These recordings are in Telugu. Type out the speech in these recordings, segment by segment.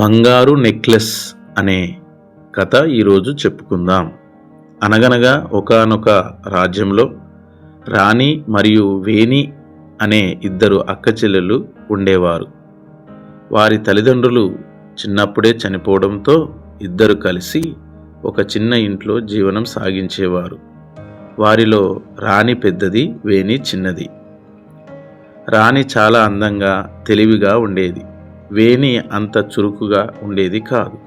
బంగారు నెక్లెస్ అనే కథ ఈరోజు చెప్పుకుందాం. అనగనగా ఒకానొక రాజ్యంలో రాణి మరియు వేణి అనే ఇద్దరు అక్క చెల్లెలు ఉండేవారు. వారి తల్లిదండ్రులు చిన్నప్పుడే చనిపోవడంతో ఇద్దరు కలిసి ఒక చిన్న ఇంట్లో జీవనం సాగించేవారు. వారిలో రాణి పెద్దది వేణి చిన్నది. రాణి చాలా అందంగా తెలివిగా ఉండేది. వేణి అంత చురుకుగా ఉండేది కాదు.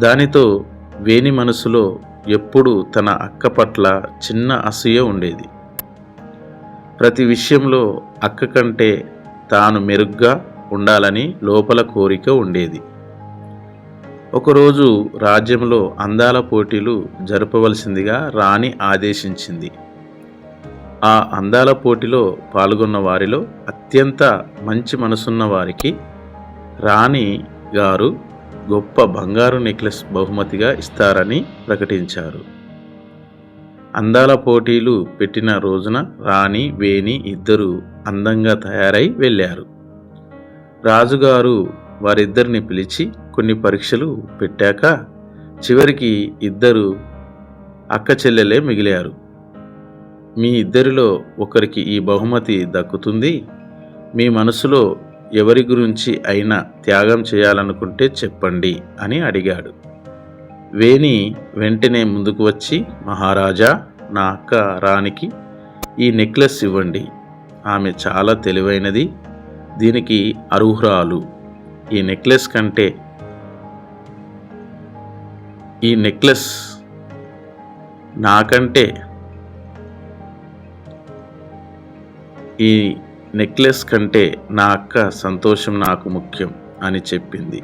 దానితో వేణి మనసులో ఎప్పుడూ తన అక్క పట్ల చిన్న అసూయ ఉండేది. ప్రతి విషయంలో అక్క కంటే తాను మెరుగ్గా ఉండాలని లోపల కోరిక ఉండేది. ఒకరోజు రాజ్యంలో అందాల పోటీలు జరపవలసిందిగా రాణి ఆదేశించింది. ఆ అందాల పోటీలో పాల్గొన్న వారిలో అత్యంత మంచి మనసున్న వారికి రాణి గారు గొప్ప బంగారు నెక్లెస్ బహుమతిగా ఇస్తారని ప్రకటించారు. అందాల పోటీలు పెట్టిన రోజున రాణి వేణి ఇద్దరు అందంగా తయారై వెళ్ళారు. రాజుగారు వారిద్దరిని పిలిచి కొన్ని పరీక్షలు పెట్టాక చివరికి ఇద్దరు అక్క చెల్లెలే మిగిలారు. మీ ఇద్దరిలో ఒకరికి ఈ బహుమతి దక్కుతుంది. మీ మనసులో ఎవరి గురించి అయినా త్యాగం చేయాలనుకుంటే చెప్పండి అని అడిగాడు. వేణి వెంటనే ముందుకు వచ్చి మహారాజా నా అక్క రాణికి ఈ నెక్లెస్ ఇవ్వండి. ఆమె చాలా తెలివైనది. దీనికి అర్హురాలు. ఈ నెక్లెస్ కంటే ఈ నెక్లెస్ నాకంటే ఈ నెక్లెస్ కంటే నా అక్క సంతోషం నాకు ముఖ్యం అని చెప్పింది.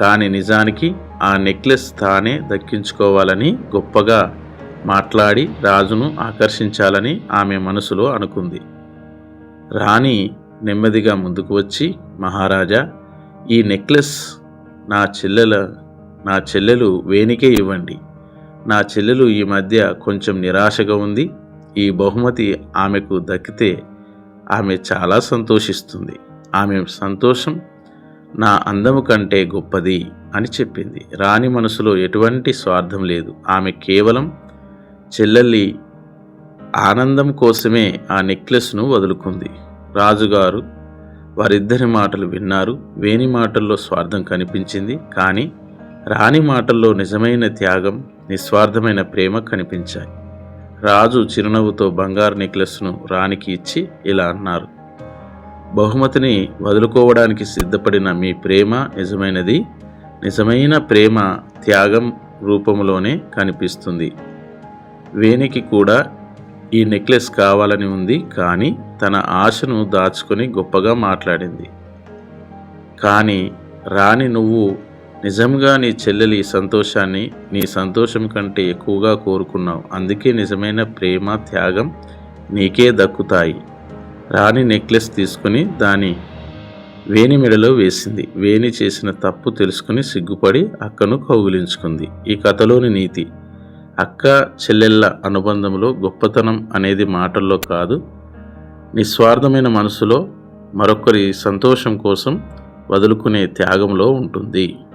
కానీ నిజానికి ఆ నెక్లెస్ తానే దక్కించుకోవాలని గొప్పగా మాట్లాడి రాజును ఆకర్షించాలని ఆమె మనసులో అనుకుంది. రాణి నెమ్మదిగా ముందుకు వచ్చి మహారాజా ఈ నెక్లెస్ నా చెల్లెల నా చెల్లెలు వేణికే ఇవ్వండి. నా చెల్లెలు ఈ మధ్య కొంచెం నిరాశగా ఉంది. ఈ బహుమతి ఆమెకు దక్కితే ఆమె చాలా సంతోషిస్తుంది. ఆమె సంతోషం నా అందము కంటే గొప్పది అని చెప్పింది. రాణి మనసులో ఎటువంటి స్వార్థం లేదు. ఆమె కేవలం చెల్లెల్లి ఆనందం కోసమే ఆ నెక్లెస్ను వదులుకుంది. రాజుగారు వారిద్దరి మాటలు విన్నారు. వేణి మాటల్లో స్వార్థం కనిపించింది. కానీ రాణి మాటల్లో నిజమైన త్యాగం నిస్వార్థమైన ప్రేమ కనిపించాయి. రాజు చిరునవ్వుతో బంగారు నెక్లెస్ను రాణికి ఇచ్చి ఇలా అన్నారు. బహుమతిని వదులుకోవడానికి సిద్ధపడిన మీ ప్రేమ నిజమైనది. నిజమైన ప్రేమ త్యాగం రూపంలోనే కనిపిస్తుంది. వేణికి కూడా ఈ నెక్లెస్ కావాలని ఉంది కానీ తన ఆశను దాచుకొని గొప్పగా మాట్లాడింది. కానీ రాణి నువ్వు నిజంగా నీ చెల్లెలి సంతోషాన్ని నీ సంతోషం కంటే ఎక్కువగా కోరుకున్నావు. అందుకే నిజమైన ప్రేమ త్యాగం నీకే దక్కుతాయి. రాణి నెక్లెస్ తీసుకుని దాని వేణి మెడలో వేసింది. వేణి చేసిన తప్పు తెలుసుకుని సిగ్గుపడి అక్కను కౌగిలించుకుంది. ఈ కథలోని నీతి అక్క చెల్లెళ్ళ అనుబంధంలో గొప్పతనం అనేది మాటల్లో కాదు. నిస్వార్థమైన మనసులో మరొకరి సంతోషం కోసం వదులుకునే త్యాగంలో ఉంటుంది.